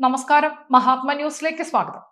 നമസ്കാരം. മഹാത്മ ന്യൂസിലേക്ക് സ്വാഗതം.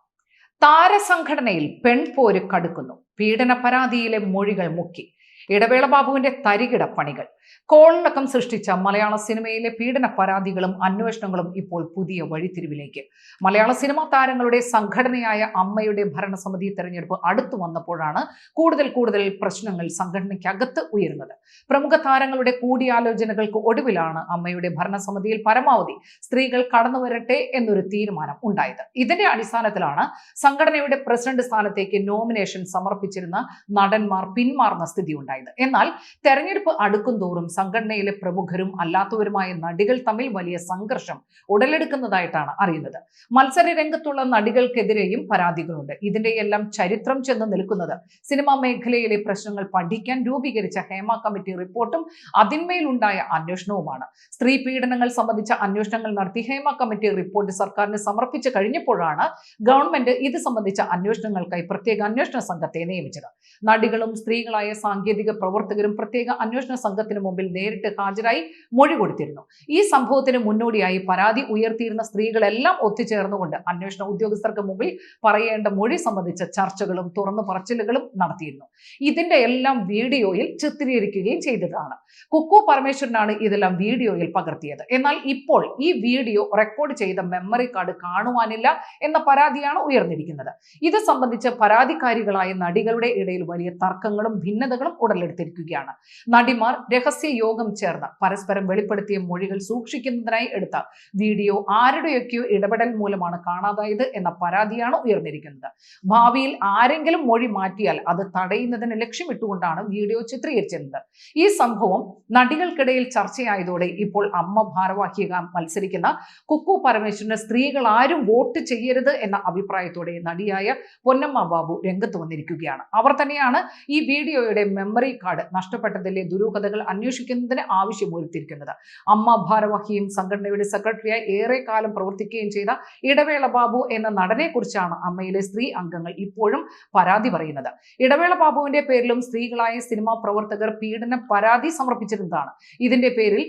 താരസംഘടനയിൽ പെൺപോര് കടുക്കുന്നു. പീഡന പരാതിയിലെ മൊഴികൾ മുക്കി. ഇടവേള ബാബുവിന്റെ തരികിട പണികൾ കോളിളക്കം സൃഷ്ടിച്ച മലയാള സിനിമയിലെ പീഡന പരാതികളും അന്വേഷണങ്ങളും ഇപ്പോൾ പുതിയ വഴിത്തിരിവിലേക്ക്. മലയാള സിനിമാ താരങ്ങളുടെ സംഘടനയായ അമ്മയുടെ ഭരണസമിതി തെരഞ്ഞെടുപ്പ് അടുത്തു വന്നപ്പോഴാണ് കൂടുതൽ കൂടുതൽ പ്രശ്നങ്ങൾ സംഘടനയ്ക്കകത്ത് ഉയരുന്നത്. പ്രമുഖ താരങ്ങളുടെ കൂടിയാലോചനകൾക്ക് ഒടുവിലാണ് അമ്മയുടെ ഭരണസമിതിയിൽ പരമാവധി സ്ത്രീകൾ കടന്നു വരട്ടെ എന്നൊരു തീരുമാനം ഉണ്ടായത്. ഇതിന്റെ അടിസ്ഥാനത്തിലാണ് സംഘടനയുടെ പ്രസിഡന്റ് സ്ഥാനത്തേക്ക് നോമിനേഷൻ സമർപ്പിച്ചിരുന്ന നടന്മാർ പിന്മാറുന്ന സ്ഥിതി ഉണ്ടായത് എന്നാൽ തെരഞ്ഞെടുപ്പ് അടുക്കും തോറും സംഘടനയിലെ പ്രമുഖരും അല്ലാത്തവരുമായ നടികൾ തമ്മിൽ വലിയ സംഘർഷം ഉടലെടുക്കുന്നതായിട്ടാണ് അറിയുന്നത്. മത്സര രംഗത്തുള്ള നടികൾക്കെതിരെയും പരാതികളുണ്ട്. ഇതിന്റെ എല്ലാം ചരിത്രം ചെന്ന് നിൽക്കുന്നത് സിനിമാ മേഖലയിലെ പ്രശ്നങ്ങൾ പഠിക്കാൻ രൂപീകരിച്ച ഹേമ കമ്മിറ്റി റിപ്പോർട്ടും അതിന്മേലുണ്ടായ അന്വേഷണവുമാണ്. സ്ത്രീ പീഡനങ്ങൾ സംബന്ധിച്ച അന്വേഷണങ്ങൾ നടത്തി ഹേമ കമ്മിറ്റി റിപ്പോർട്ട് സർക്കാരിന് സമർപ്പിച്ചു കഴിഞ്ഞപ്പോഴാണ് ഗവൺമെന്റ് ഇത് സംബന്ധിച്ച അന്വേഷണങ്ങൾക്കായി പ്രത്യേക അന്വേഷണ സംഘത്തെ നിയമിച്ചത്. നടികളും സ്ത്രീകളായ സാങ്കേതിക പ്രവർത്തകരും പ്രത്യേക അന്വേഷണ സംഘത്തിന് മുമ്പിൽ നേരിട്ട് ഹാജരായി മൊഴി കൊടുത്തിരുന്നു. ഈ സംഭവത്തിന് മുന്നോടിയായി പരാതി ഉയർത്തിയിരുന്ന സ്ത്രീകളെല്ലാം ഒത്തുചേർന്നുകൊണ്ട് അന്വേഷണ ഉദ്യോഗസ്ഥർക്ക് മുമ്പിൽ പറയേണ്ട മൊഴി സംബന്ധിച്ച ചർച്ചകളും തുറന്നു പറച്ചിലുകളും നടത്തിയിരുന്നു. ഇതിന്റെ എല്ലാം വീഡിയോയിൽ ചിത്രീകരിക്കുകയും ചെയ്തതാണ്. കുക്കു പരമേശ്വരനാണ് ഇതെല്ലാം വീഡിയോയിൽ പകർത്തിയത്. എന്നാൽ ഇപ്പോൾ ഈ വീഡിയോ റെക്കോർഡ് ചെയ്ത മെമ്മറി കാർഡ് കാണുവാനില്ല എന്ന പരാതിയാണ് ഉയർന്നിരിക്കുന്നത്. ഇത് സംബന്ധിച്ച് പരാതിക്കാരികളായ നടികളുടെ ഇടയിൽ വലിയ തർക്കങ്ങളും ഭിന്നതകളും ഉടലെടുത്തിരിക്കുകയാണ് നടിമാർ രഹസ്യ യോഗം ചേർന്ന് പരസ്പരം വെളിപ്പെടുത്തിയ മൊഴികൾ സൂക്ഷിക്കുന്നതിനായി എടുത്ത വീഡിയോ ആരുടെയൊക്കെയോ ഇടപെടൽ മൂലമാണ് കാണാതായത് എന്ന പരാതിയാണ് ഉയർന്നിരിക്കുന്നത്. ഭാവിയിൽ ആരെങ്കിലും മൊഴി മാറ്റിയാൽ അത് തടയുന്നതിന് ലക്ഷ്യമിട്ടുകൊണ്ടാണ് വീഡിയോ ചിത്രീകരിച്ചിരുന്നത്. ഈ സംഭവം നടികൾക്കിടയിൽ ചർച്ചയായതോടെ ഇപ്പോൾ അമ്മ ഭാരവാഹിക മത്സരിക്കുന്ന കുക്കു പരമേശ്വരന് സ്ത്രീകൾ ആരും വോട്ട് ചെയ്യരുത് എന്ന അഭിപ്രായത്തോടെ നടിയായ പൊന്നമ്മ ബാബു രംഗത്ത് വന്നിരിക്കുകയാണ്. അവർ തന്നെയാണ് ഈ വീഡിയോയുടെ മെമ്മറി കാർഡ് നഷ്ടപ്പെട്ടതിലെ ദുരൂഹതകൾ അന്വേഷിക്കുന്നതിന് ആവശ്യമുയർത്തിയിരിക്കുന്നത് അമ്മ ഭാരവാഹിയും സംഘടനയുടെ സെക്രട്ടറിയായി ഏറെ കാലം പ്രവർത്തിക്കുകയും ചെയ്ത ഇടവേള ബാബു എന്ന നടനെ കുറിച്ചാണ് അമ്മയിലെ സ്ത്രീ അംഗങ്ങൾ ഇപ്പോഴും പരാതി പറയുന്നത്. ഇടവേള ബാബുവിന്റെ പേരിലും സ്ത്രീകളായ സിനിമാ പ്രവർത്തകർ പീഡന പരാതി സമർപ്പിച്ചിരുന്നതാണ്. ഇതിന്റെ പേരിൽ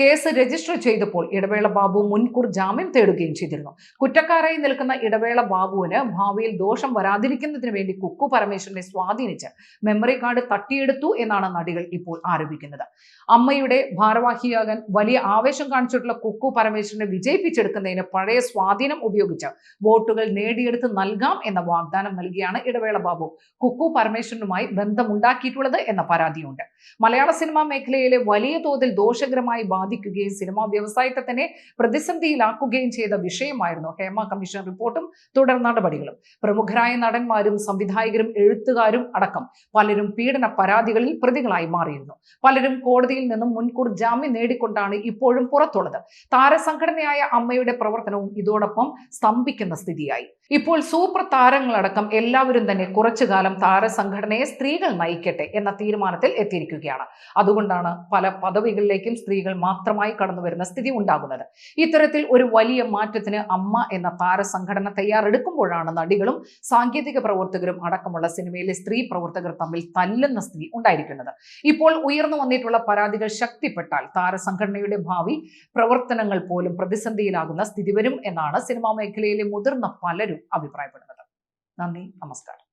കേസ് രജിസ്റ്റർ ചെയ്തപ്പോൾ ഇടവേള ബാബു മുൻകൂർ ജാമ്യം തേടുകയും ചെയ്തിരുന്നു. കുറ്റക്കാരായി നിൽക്കുന്ന ഇടവേള ബാബുവിന് ഭാവിയിൽ ദോഷം വരാതിരിക്കുന്നതിന് വേണ്ടി കുക്കു പരമേശ്വരനെ സ്വാധീനിച്ച് മെമ്മറി കാർഡ് തട്ടിയെടുത്തു എന്നാണ് നടികൾ ഇപ്പോൾ ആരോപിക്കുന്നത്. അമ്മയുടെ ഭാരവാഹിയാകാൻ വലിയ ആവേശം കാണിച്ചിട്ടുള്ള കുക്കു പരമേശ്വരനെ വിജയിപ്പിച്ചെടുക്കുന്നതിന് പഴയ സ്വാധീനം ഉപയോഗിച്ച് വോട്ടുകൾ നേടിയെടുത്ത് നൽകാം എന്ന വാഗ്ദാനം നൽകിയാണ് ഇടവേള ബാബു കുക്കു പരമേശ്വരനുമായി ബന്ധമുണ്ടാക്കിയിട്ടുള്ളത് എന്ന പരാതിയുണ്ട്. മലയാള സിനിമാ മേഖലയിലെ വലിയ തോതിൽ ദോഷകരമായി ബാധിക്കുകയും സിനിമാ വ്യവസായത്തെ തന്നെ പ്രതിസന്ധിയിലാക്കുകയും ചെയ്ത വിഷയമായിരുന്നു ഹേമ കമ്മീഷൻ റിപ്പോർട്ടും തുടർ നടപടികളും. പ്രമുഖരായ നടന്മാരും സംവിധായകരും എഴുത്തുകാരും അടക്കം പലരും പീഡന പരാതികളിൽ പ്രതികളായി മാറിയിരുന്നു. പലരും കോടതിയിൽ നിന്നും മുൻകൂർ ജാമ്യം നേടിക്കൊണ്ടാണ് ഇപ്പോഴും പുറത്തുള്ളത്. താരസംഘടനയായ അമ്മയുടെ പ്രവർത്തനവും ഇതോടൊപ്പം സ്തംഭിക്കുന്ന സ്ഥിതിയായി. ഇപ്പോൾ സൂപ്പർ താരങ്ങളടക്കം എല്ലാവരും തന്നെ കുറച്ചു കാലം താരസംഘടനയെ സ്ത്രീകൾ നയിക്കട്ടെ എന്ന തീരുമാനത്തിൽ എത്തിയിരിക്കുകയാണ്. അതുകൊണ്ടാണ് പല പദവികളിലേക്കും സ്ത്രീകൾ മാത്രമായി കടന്നു വരുന്ന സ്ഥിതി ഉണ്ടാകുന്നത്. ഇത്തരത്തിൽ ഒരു വലിയ മാറ്റത്തിന് അമ്മ എന്ന താരസംഘടന തയ്യാറെടുക്കുമ്പോഴാണ് നടികളും സാങ്കേതിക പ്രവർത്തകരും അടക്കമുള്ള സിനിമയിലെ സ്ത്രീ പ്രവർത്തകർ തമ്മിൽ തല്ലുന്ന സ്ഥിതി ഉണ്ടായിരിക്കുന്നത്. ഇപ്പോൾ ഉയർന്നു വന്നിട്ടുള്ള പരാതികൾ ശക്തിപ്പെട്ടാൽ താരസംഘടനയുടെ ഭാവി പ്രവർത്തനങ്ങൾ പോലും പ്രതിസന്ധിയിലാകുന്ന സ്ഥിതി വരും എന്നാണ് സിനിമാ മേഖലയിലെ മുതിർന്ന പലരും അഭിപ്രായപ്പെടുന്നത്. നന്ദി നമസ്കാരം.